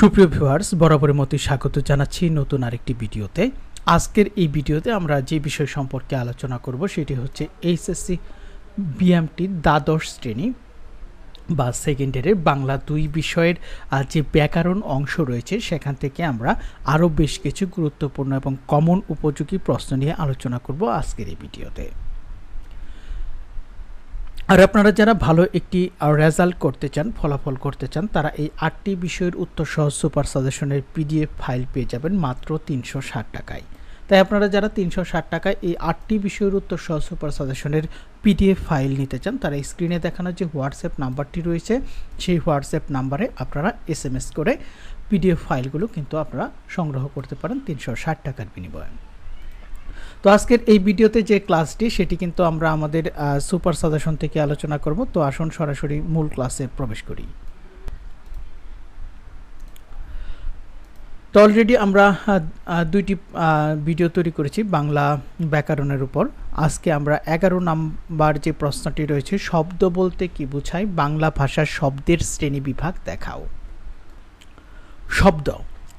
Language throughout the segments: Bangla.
সুপ্রিয় ভিউয়ার্স বরাবরের মতোই স্বাগত জানাচ্ছি নতুন আরেকটি ভিডিওতে। আজকের এই ভিডিওতে আমরা যে বিষয় সম্পর্কে আলোচনা করব সেটি হচ্ছে এইচএসসি বিএমটি দ্বাদশ শ্রেণি বা সেকেন্ড ইয়ারের বাংলা দুই বিষয়ের যে ব্যাকরণ অংশ রয়েছে সেখান থেকে আমরা আরও বেশ কিছু গুরুত্বপূর্ণ এবং কমন উপযোগী প্রশ্ন নিয়ে আলোচনা করব আজকের এই ভিডিওতে। আর আপনারা যারা ভালো একটি রেজাল্ট করতে চান, ফলাফল করতে চান, তারা এই আটটি বিষয়ের উত্তর সহ সুপার সাজেশনের পিডিএফ ফাইল পেয়ে যাবেন মাত্র তিনশো ষাট টাকায়। তাই আপনারা যারা তিনশো ষাট টাকায় এই আটটি বিষয়ের উত্তর সহ সুপার সাজেশনের পিডিএফ ফাইল নিতে চান, তারা স্ক্রিনে দেখানো যে হোয়াটসঅ্যাপ নাম্বারটি রয়েছে, সেই হোয়াটসঅ্যাপ নাম্বারে আপনারা এস করে পিডিএফ ফাইলগুলো কিন্তু আপনারা সংগ্রহ করতে পারেন তিনশো ষাট টাকার বিনিময়ে। তো আজকের এই ভিডিওতে যে ক্লাসটি, সেটি কিন্তু আমরা আমাদের সুপার সাজেশন থেকে আলোচনা করব। তো আসুন সরাসরি মূল ক্লাসে প্রবেশ করি। তো অলরেডি আমরা দুইটি ভিডিও তৈরি করেছি বাংলা ব্যাকরণের উপর। আজকে আমরা এগারো নাম্বার যে প্রশ্নটি রয়েছে, শব্দ বলতে কি বোঝায়? বাংলা ভাষার শব্দের শ্রেণি বিভাগ দেখাও। শব্দ।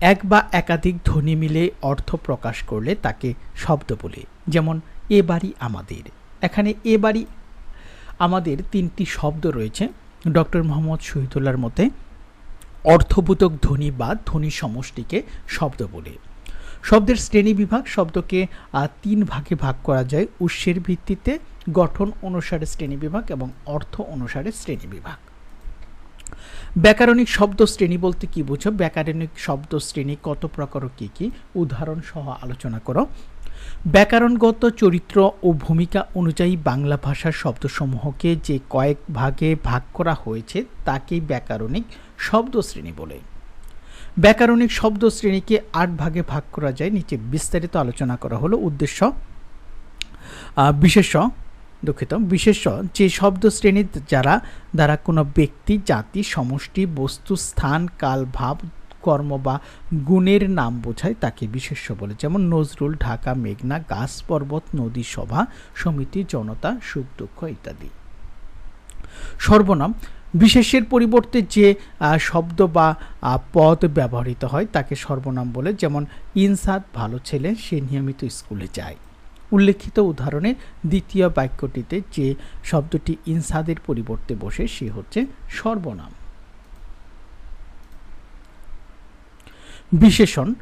এক বা একাধিক ধ্বনি মিলে অর্থ প্রকাশ করলে তাকে শব্দ বলে, যেমন, এ বাড়ি আমাদের। এখানে এ বাড়ি আমাদের তিনটি শব্দ রয়েছে। ডক্টর মোহাম্মদ শহীদুল্লাহর মতে, অর্থবোধক ধ্বনি বা ধ্বনি সমষ্টিকে শব্দ বলে। শব্দের শ্রেণি বিভাগ শব্দকে তিন ভাগে ভাগ করা যায়। উৎসের ভিত্তিতে গঠন অনুসারে শ্রেণি বিভাগ এবং অর্থ অনুসারে শ্রেণি বিভাগ। ব্যাকরণিক শব্দ শ্রেণি বলতে কি বুঝো? ব্যাকরণিক শব্দ শ্রেণি কত প্রকার কী কী? উদাহরণ সহ আলোচনা করো। ব্যাকরণগত চরিত্র ও ভূমিকা অনুযায়ী বাংলা ভাষার শব্দসমূহকে যে কয়েক ভাগে ভাগ করা হয়েছে তাকেই ব্যাকরণিক শব্দ শ্রেণি বলে। ব্যাকরণিক শব্দ শ্রেণীকে আট ভাগে ভাগ করা যায়। নিচে বিস্তারিত আলোচনা করা হলো। উদ্দেশ্য আহ, বিশেষ্য দুঃখিত। বিশেষ্য যে শব্দ শ্রেণি যারা, দ্বারা কোনো ব্যক্তি, জাতি, সমষ্টি, বস্তু, স্থান, কাল, ভাব, কর্ম বা গুণের নাম বোঝায়, তাকে বিশেষ্য বলে। যেমন নজরুল, ঢাকা, মেঘনা, গাছ, পর্বত, নদী, সভা, সমিতি, জনতা, সুখ, দুঃখ ইত্যাদি। সর্বনাম বিশেষের পরিবর্তে যে শব্দ বা পদ ব্যবহৃত হয়, তাকে সর্বনাম বলে। যেমন, ইনসাদ, ভালো ছেলে, সে নিয়মিত স্কুলে যায়। উল্লেখিত উদাহরণে দ্বিতীয় বাক্যটিতে যে শব্দটি ইনসাদের পরিবর্তে বসে, সে হচ্ছে সর্বনাম। বিশেষণ।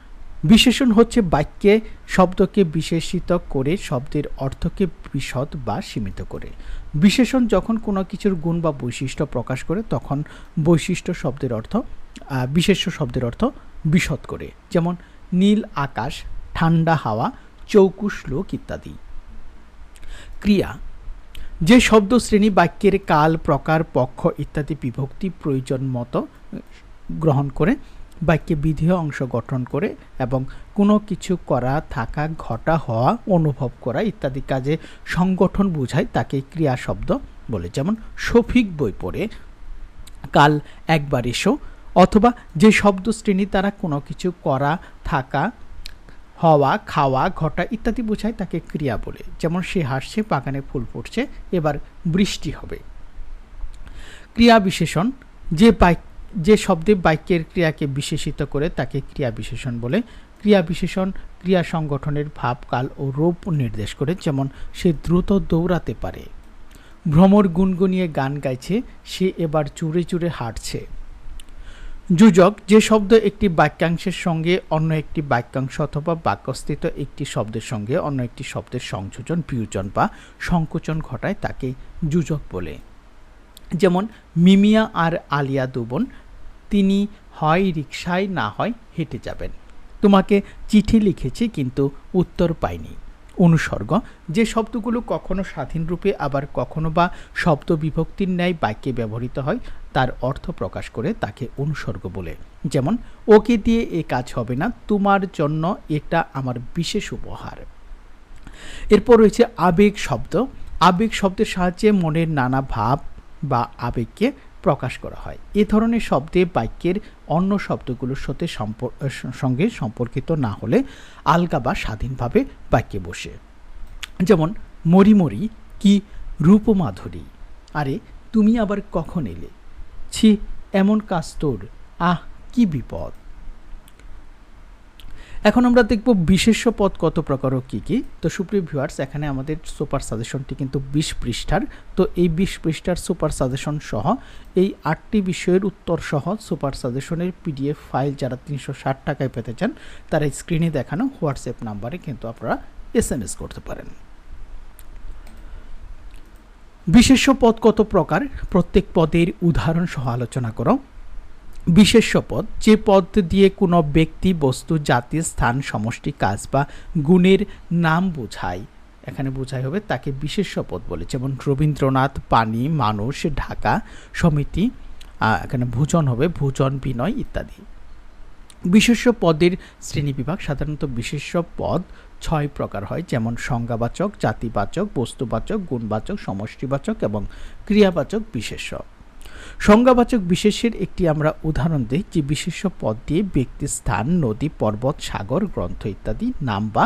বিশেষণ হচ্ছে বাক্যে শব্দকে বিশেষিত করে শব্দের অর্থকে বিশদ বা সীমিত করে। বিশেষণ যখন কোনো কিছুর গুণ বা বৈশিষ্ট্য প্রকাশ করে, তখন বৈশিষ্ট্য শব্দের অর্থ বিশেষ্য শব্দের অর্থ বিশদ করে। যেমন, নীল আকাশ, ঠান্ডা হাওয়া চৌকুশ লোক ইত্যাদি। ক্রিয়া, যে শব্দ শ্রেণি বাক্যের কাল, প্রকার, পক্ষ ইত্যাদি বিভক্তি প্রয়োজন মতো গ্রহণ করে বাক্যে বিধেয় অংশ গঠন করে এবং কোনো কিছু করা, থাকা, ঘটা, হওয়া, অনুভব করা ইত্যাদি কাজে সংগঠন বোঝায় তাকে ক্রিয়া শব্দ বলে। যেমন, সফিক বই পড়ে, কাল একবার এসো, অথবা যে শব্দ শ্রেণি দ্বারা কোনো কিছু করা, থাকা হওয়া, খাওয়া, ঘটা ইত্যাদি বোঝায় তাকে ক্রিয়া বলে। যেমন সে হাসছে, বাগানে ফুল ফুটছে, এবার বৃষ্টি হবে। ক্রিয়া বিশেষণ, যে বাক্য যে শব্দে বাক্যের ক্রিয়াকে বিশেষিত করে তাকে ক্রিয়া বিশেষণ বলে। ক্রিয়া বিশেষণ, ক্রিয়া সংগঠনের ভাব, কাল ও রূপ নির্দেশ করে, যেমন সে দ্রুত দৌড়াতে পারে। ভ্রমর গুনগুনিয়ে গান গাইছে, সে এবার চুরে চুরে হাঁটছে। যোজক, যে শব্দ একটি বাক্যাংশের সঙ্গে অন্য একটি বাক্যাংশ অথবা বাক্যস্থিত একটি শব্দের সঙ্গে অন্য একটি শব্দের সংযোজন, বিয়োজন বা সংকোচন ঘটায় তাকে যোজক বলে। যেমন, মিমিয়া আর আলিয়া দুবন, তিনি হয় রিক্সায় না হয় হেঁটে যাবেন। তোমাকে চিঠি লিখেছি, কিন্তু উত্তর পাইনি। অনুসর্গ, যে শব্দগুলো কখনো স্বাধীনরূপে, আবার কখনো বা শব্দ বিভক্তির ন্যায় বাক্যে ব্যবহৃত হয়, তার অর্থ প্রকাশ করে তাকে অনুসর্গ বলে। যেমন, ওকে দিয়ে এ কাজ হবে না, তোমার জন্য এটা আমার বিশেষ উপহার। এরপর রয়েছে আবেগ শব্দ। আবেগ শব্দের সাহায্যে মনের নানা ভাব বা আবেগকে প্রকাশ করা হয়। এ ধরনের শব্দে বাক্যের অন্য শব্দগুলোর সাথে সঙ্গে সম্পর্কিত না হলে আলগা বা স্বাধীনভাবে বাক্যে বসে। যেমন মরি মরি কি রূপমাধুরী? আরে, তুমি আবার কখন এলে? ছি, এমন কাজ তোর। আহ, কি বিপদ। এখন আমরা দেখব বিশেষ্য পদ কত প্রকার ও কী কী। তো সুপ্রিয় ভিউয়ার্স এখানে আমাদের সুপার সাজেশনটি কিন্তু বিশ পৃষ্ঠার। তো এই বিশ পৃষ্ঠার সুপার সাজেশন সহ এই আটটি বিষয়ের উত্তর সহ সুপার সাজেশনের পিডিএফ ফাইল যারা তিনশো ষাট টাকায় পেতে চান, তারা স্ক্রিনে দেখানো হোয়াটসঅ্যাপ নাম্বারে কিন্তু আপনারা এস এস করতে পারেন। বিশেষ্য পদ কত প্রকার? প্রত্যেক পদের উদাহরণ সহ আলোচনা করো। বিশেষ্য পদ, যে পদ দিয়ে কোনো ব্যক্তি, বস্তু, জাতি, স্থান, সমষ্টি, কাজ বা গুণের নাম বোঝায়। এখানে বোঝাই হবে তাকে বিশেষ্য পদ বলে। যেমন রবীন্দ্রনাথ, পানি, মানুষ, ঢাকা, সমিতি এখানে ভোজন হবে, ভোজন, বিনয় ইত্যাদি। বিশেষ্য পদের শ্রেণীবিভাগ সাধারণত বিশেষ্য পদ ছয় প্রকার হয়। যেমন সংজ্ঞাবাচক, জাতিবাচক, বস্তুবাচক, গুণবাচক, সমষ্টিবাচক এবং ক্রিয়াবাচক বিশেষ্য। সংজ্ঞাবাচক বিশেষের একটি আমরা উদাহরণ দিই, যে বিশেষ্য পদ দিয়ে ব্যক্তি স্থান, নদী, পর্বত, সাগর, গ্রন্থ ইত্যাদি নাম বা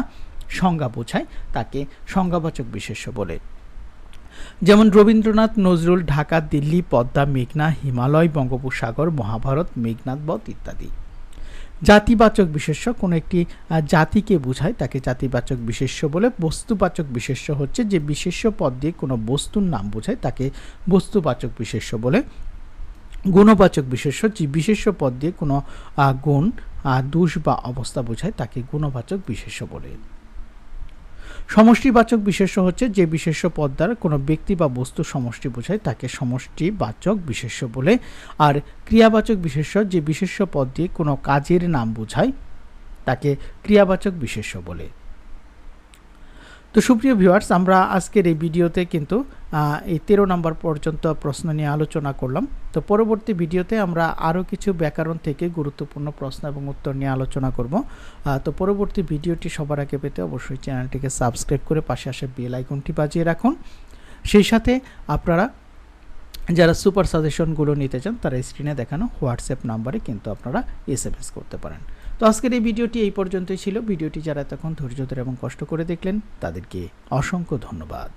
সংজ্ঞা বোঝায়, তাকে সংজ্ঞাবাচক বিশেষ্য বলে। যেমন রবীন্দ্রনাথ, নজরুল, ঢাকা, দিল্লি, পদ্মা, মেঘনা, হিমালয়, বঙ্গোপসাগর, মহাভারত, মেঘনাথ বধ ইত্যাদি। জাতিবাচক বিশেষ্য, কোনো একটি জাতিকে বোঝায়, তাকে জাতিবাচক বিশেষ্য বলে। বস্তুবাচক বিশেষ্য হচ্ছে যে বিশেষ্য পদ দিয়ে কোনো বস্তুর নাম বোঝায়, তাকে বস্তুবাচক বিশেষ্য বলে। গুণবাচক বিশেষ্য, যে বিশেষ্য পদ দিয়ে কোনো গুণ দোষ বা অবস্থা বোঝায়, তাকে গুণবাচক বিশেষ্য বলে। সমষ্টিবাচক বিশেষ্য হচ্ছে যে বিশেষ্য পদ দ্বারা কোনো ব্যক্তি বা বস্তু সমষ্টি বোঝায়, তাকে সমষ্টিবাচক বিশেষ্য বলে। আর ক্রিয়াবাচক বিশেষ্য, যে বিশেষ্য পদ দিয়ে কোনো কাজের নাম বোঝায়, তাকে ক্রিয়াবাচক বিশেষ্য বলে। তো সুপ্রিয় ভিউয়ার্স আমরা আজকের এই ভিডিওতে কিন্তু এই তেরো নম্বর পর্যন্ত প্রশ্ন নিয়ে আলোচনা করলাম। তো পরবর্তী ভিডিওতে আমরা আরও কিছু ব্যাকরণ থেকে গুরুত্বপূর্ণ প্রশ্ন এবং উত্তর নিয়ে আলোচনা করব। তো পরবর্তী ভিডিওটি সবার আগে পেতে অবশ্যই চ্যানেলটিকে সাবস্ক্রাইব করে পাশে আসে বেল আইকনটি বাজিয়ে রাখুন। সেই সাথে আপনারা যারা সুপার সাজেশনগুলো নিতে চান, তারা স্ক্রিনে দেখানো হোয়াটসঅ্যাপ নাম্বারে কিন্তু আপনারা এস করতে পারেন। তো আজকের এই ভিডিওটি এই পর্যন্তই ছিল। ভিডিওটি যারা এতক্ষণ ধৈর্য ধরে এবং কষ্ট করে দেখলেন, তাদেরকে অসংখ্য ধন্যবাদ।